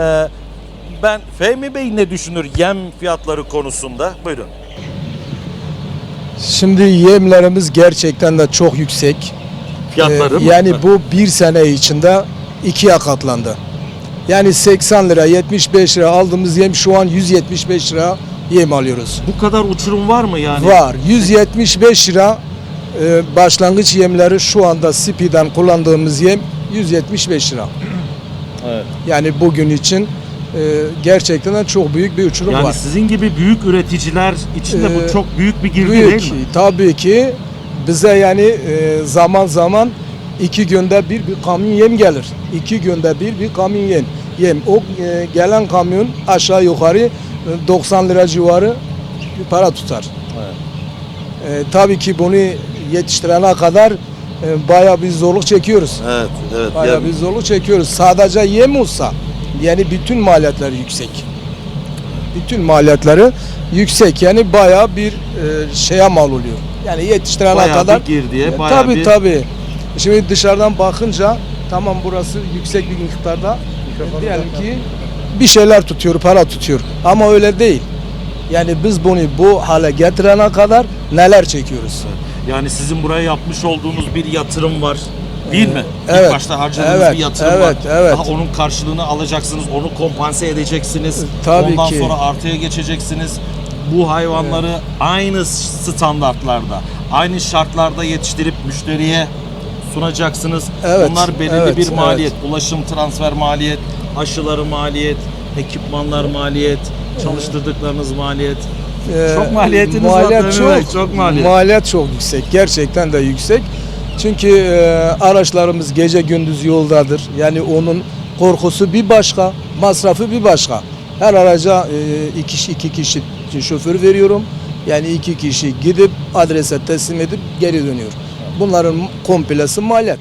Ee, ben Fehmi Bey ne düşünür yem fiyatları konusunda? Buyurun. Şimdi yemlerimiz gerçekten de çok yüksek. Fiyatları Ee, mı? Yani bu bir sene içinde ikiye katlandı. Yani 80 lira 75 lira aldığımız yem şu an 175 lira yem alıyoruz. bu kadar uçurum var mı yani? Var 175 lira e, başlangıç yemleri şu anda Sipi'den kullandığımız yem 175 lira. Evet. Yani bugün için e, gerçekten çok büyük bir uçurum Yani var. sizin gibi büyük üreticiler için de Ee, bu çok büyük bir girdi Büyük değil mi? tabii ki bize yani e, zaman zaman iki günde bir bir kamyon yem gelir. İki günde bir bir kamyon yem. Yem o e, gelen kamyon aşağı yukarı e, 90 lira civarı bir para tutar. Evet. E, tabii ki bunu yetiştirene kadar e, bayağı bir zorluk çekiyoruz. Evet, evet. Bayağı Yani bir zorluk çekiyoruz. Sadece yem olsa yani bütün maliyetler yüksek. Bütün maliyetleri yüksek yani bayağı bir e, şeye mal oluyor. Yani yetiştirene bayağı kadar. bir girdiye, bayağı tabii bir... tabii. Şimdi dışarıdan bakınca tamam burası yüksek bir miktarda e, diyelim ki bir şeyler tutuyor, para tutuyor. Ama öyle değil. Yani biz bunu bu hale getirene kadar neler çekiyoruz? Yani sizin buraya yapmış olduğunuz bir yatırım var. Değil mi? evet, İlk başta harcadığınız evet, bir yatırım evet, var. evet. Daha onun karşılığını alacaksınız, onu kompanse edeceksiniz. Tabii Ondan ki. sonra artıya geçeceksiniz. Bu hayvanları aynı standartlarda, aynı şartlarda yetiştirip müşteriye sunacaksınız. Evet, Bunlar belirli evet, bir evet. maliyet. Ulaşım, transfer maliyet, aşıları maliyet, ekipmanlar maliyet, çalıştırdıklarınız maliyet. Ee, Çok maliyetiniz var maliyet Fehmi çok, çok maliyet. Maliyet çok yüksek. Gerçekten de yüksek. Çünkü e, araçlarımız gece gündüz yoldadır. Yani onun korkusu bir başka, masrafı bir başka. Her araca e, iki, kişi- iki kişi şoför veriyorum. Yani iki kişi gidip adrese teslim edip geri dönüyor. Bunların komplesi maliyet.